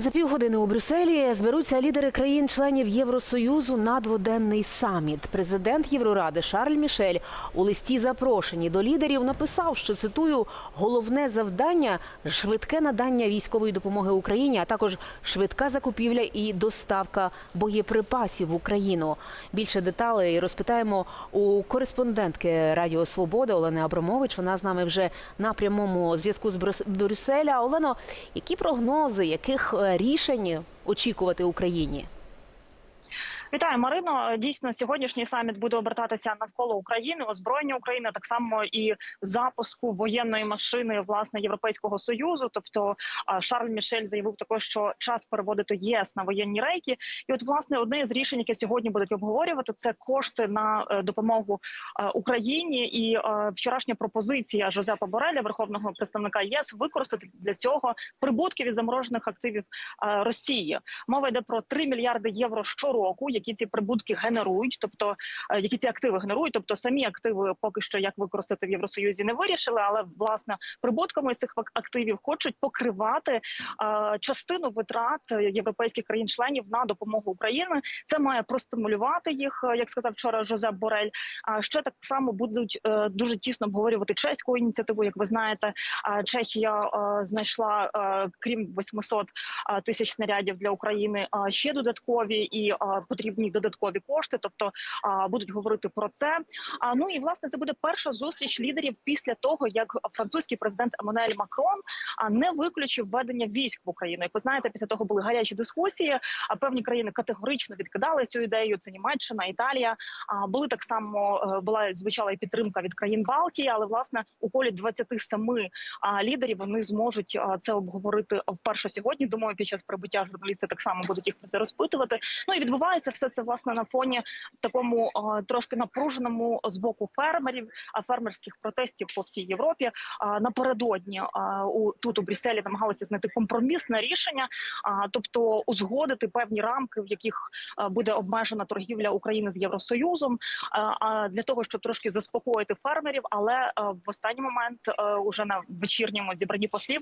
За півгодини у Брюсселі зберуться лідери країн-членів Євросоюзу на дводенний саміт. Президент Євроради Шарль Мішель у листі запрошені до лідерів написав, що цитую головне завдання швидке надання військової допомоги Україні, а також швидка закупівля і доставка боєприпасів в Україну. Більше деталей розпитаємо у кореспондентки Радіо Свобода Олени Абрамович. Вона з нами вже на прямому зв'язку з Брюс- Брюсселя. Олено, які прогнози, яких рішень очікувати Україні? Вітаю, Марино. Дійсно, сьогоднішній саміт буде обертатися навколо України, озброєння України, так само і запуску воєнної машини власне Європейського союзу. Тобто Шарль Мішель заявив також, що час переводити ЄС на воєнні рейки. І от власне одне з рішень, яке сьогодні будуть обговорювати, це кошти на е, допомогу е, Україні. І е, вчорашня пропозиція Жозепа Бореля, верховного представника ЄС, використати для цього прибутки від заморожених активів Росії. Мова йде про 3 мільярди євро щороку, які ці прибутки генерують, тобто е, які ці активи генерують. Тобто самі активи поки що як використати в Євросоюзі не вирішили, але власне прибутками цих активів хочуть покривати е, частину витрат європейських країн-членів на допомогу Україні. Це має простимулювати їх, е, як сказав вчора Жозеп Борель. А ще так само будуть дуже тісно обговорювати чеську ініціативу. Як ви знаєте, Чехія знайшла крім 800 а, тисяч снарядів для України ще додаткові і а, потрібні додаткові кошти. Тобто будуть говорити про це. А ну і власне це буде перша зустріч лідерів після того, як французький президент Еммануель Макрон не виключив введення військ в Україну. Як ви знаєте, після того були гарячі дискусії. А певні країни категорично відкидали цю ідею. Це Німеччина, Італія. А були так само е, була звучала і підтримка від країн Балтії, але власне у колі 27 а, лідерів вони зможуть це обговорити вперше сьогодні. Думаю, під час прибуття журналісти так само будуть їх про це розпитувати. Ну і відбувається все це власне на фоні такому трошки напруженому з боку фермерів, а фермерських протестів по всій Європі. Напередодні у тут у Брюсселі намагалися знайти компромісне рішення, тобто узгодити певні рамки, в яких буде обмежена торгівля України з Євросоюзом. А, для того, щоб трошки заспокоїти фермерів, але в останній момент, уже на вечірньому зібранні послів,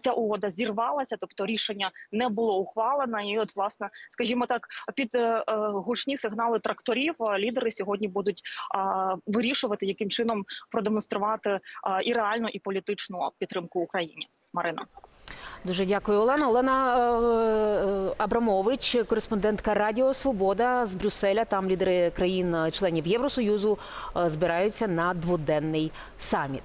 ця угода зірвалася, тобто рішення не було ухвалено. І от, власне, скажімо так, під е, гучні сигнали тракторів е, лідери сьогодні будуть вирішувати, яким чином продемонструвати і реальну, і політичну підтримку Україні. Марина. Дуже дякую, Олена. Олена е, е, Абрамович, кореспондентка Радіо Свобода з Брюсселя. Там лідери країн-членів Євросоюзу е, збираються на дводенний саміт.